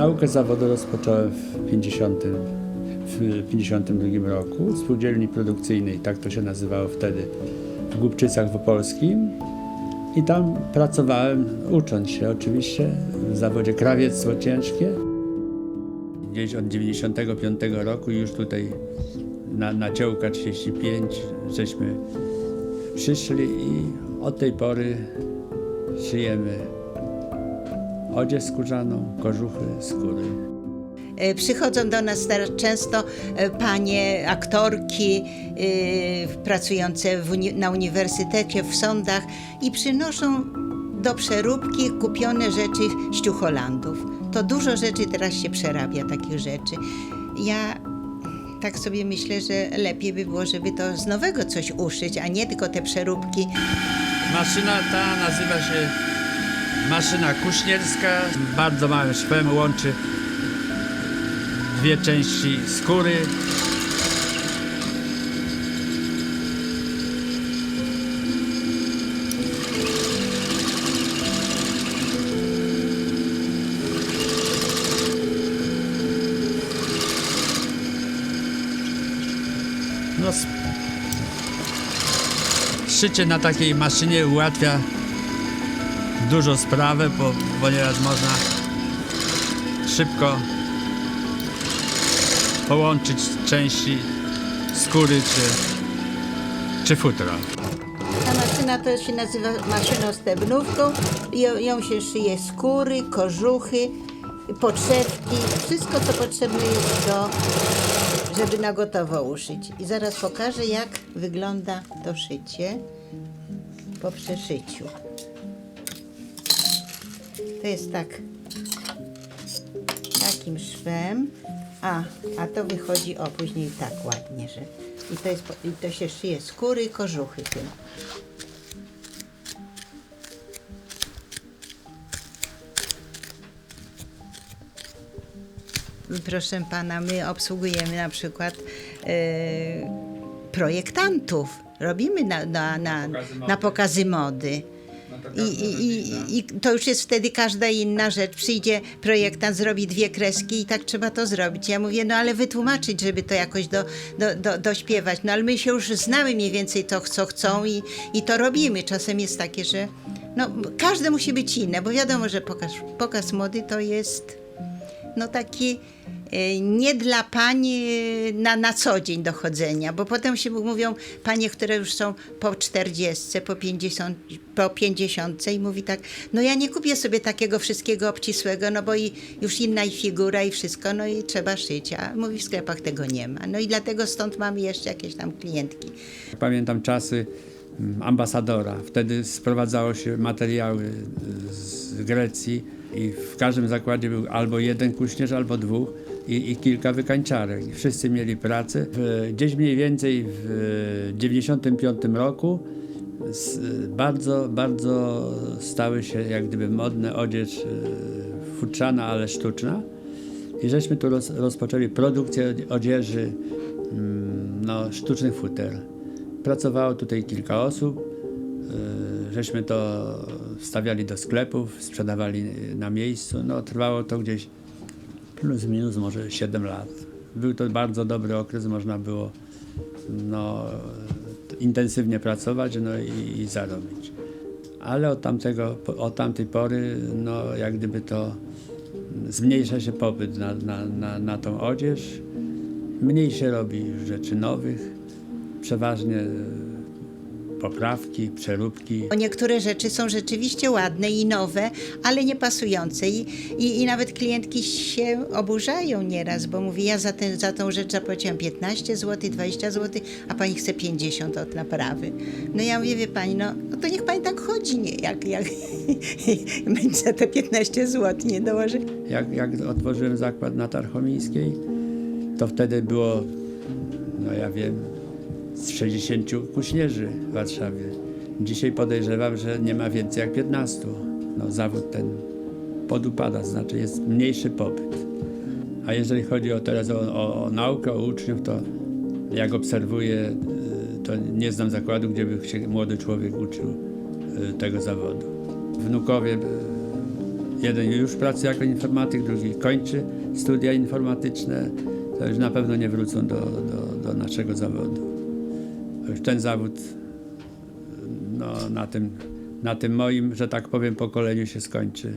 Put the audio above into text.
Naukę zawodu rozpocząłem w 50, w 52 roku w spółdzielni produkcyjnej, tak to się nazywało wtedy, w Głubczycach Opolskim. I tam pracowałem, ucząc się oczywiście w zawodzie krawiectwo ciężkie. Gdzieś od 95 roku już tutaj na, na Ciołka 35 żeśmy przyszli i od tej pory szyjemy odzież skórzaną, kożuchy, skóry. E, Przychodzą do nas teraz często e, panie aktorki e, pracujące uni- na uniwersytecie, w sądach i przynoszą do przeróbki kupione rzeczy z Ciucholandów. To dużo rzeczy teraz się przerabia, takich rzeczy. Ja tak sobie myślę, że lepiej by było, żeby to z nowego coś uszyć, a nie tylko te przeróbki. Maszyna ta nazywa się maszyna kuśnierska. Bardzo małym szwem łączy dwie części skóry. No, szycie na takiej maszynie ułatwia dużo sprawę, bo, ponieważ można szybko połączyć części skóry czy, czy futra. Ta maszyna to się nazywa maszyną stebnówką. Ją, ją się szyje skóry, kożuchy, podszewki, wszystko co potrzebne jest do, żeby na gotowo uszyć. I zaraz pokażę jak wygląda to szycie po przeszyciu. To jest tak takim szwem, a, a to wychodzi o później tak ładnie, że i to, jest, i to się szyje skóry i kożuchy tym. Proszę pana, my obsługujemy na przykład e, projektantów. Robimy na, na, na, na pokazy mody. I, i, i, I to już jest wtedy każda inna rzecz. Przyjdzie projektant, zrobi dwie kreski i tak trzeba to zrobić. Ja mówię, no ale wytłumaczyć, żeby to jakoś do, do, do, dośpiewać. No ale my się już znamy mniej więcej to, co chcą i, i to robimy. Czasem jest takie, że no, każde musi być inne, bo wiadomo, że pokaz, pokaz mody to jest no taki nie dla pań e, na, na co dzień dochodzenia, bo potem się mówią panie, które już są po 40, po 50, po 50 i mówi tak, no ja nie kupię sobie takiego wszystkiego obcisłego, no bo i już inna i figura i wszystko, no i trzeba szyć, a mówi w sklepach tego nie ma. No i dlatego stąd mamy jeszcze jakieś tam klientki. Pamiętam czasy mm, ambasadora. Wtedy sprowadzało się materiały y, z Grecji i w każdym zakładzie był albo jeden kuśnierz, albo dwóch i, i kilka wykańczarek. I wszyscy mieli pracę. W, gdzieś mniej więcej w 95 roku bardzo, bardzo stały się jak gdyby modne odzież y, futrzana, ale sztuczna. I żeśmy tu roz, rozpoczęli produkcję odzieży mm, no, sztucznych futer. Pracowało tutaj kilka osób. Żeśmy to wstawiali do sklepów, sprzedawali na miejscu. No, trwało to gdzieś plus minus może 7 lat. Był to bardzo dobry okres, można było no, intensywnie pracować no, i, i zarobić. Ale od, tamtego, od tamtej pory, no, jak gdyby to zmniejsza się popyt na, na, na, na tą odzież. Mniej się robi rzeczy nowych, przeważnie poprawki, przeróbki. Niektóre rzeczy są rzeczywiście ładne i nowe, ale nie pasujące. I, i, i nawet klientki się oburzają nieraz, bo mówi, ja za, ten, za tą rzecz zapłaciłam 15 zł, 20 zł, a pani chce 50 od naprawy. No ja mówię, wie pani, no, no to niech pani tak chodzi, nie? Jak, jak będzie za te 15 zł nie dołoży. Jak, jak otworzyłem zakład na Tarchomińskiej, to wtedy było, no ja wiem, z 60 kuśnierzy w Warszawie. Dzisiaj podejrzewam, że nie ma więcej jak 15. No, zawód ten podupada, znaczy jest mniejszy popyt. A jeżeli chodzi o teraz o, o, o naukę, o uczniów, to jak obserwuję, y, to nie znam zakładu, gdzie by się młody człowiek uczył y, tego zawodu. Wnukowie y, jeden już pracuje jako informatyk, drugi kończy studia informatyczne, to już na pewno nie wrócą do, do, do naszego zawodu. Ten zawód no, na, tym, na tym moim, że tak powiem, pokoleniu się skończy.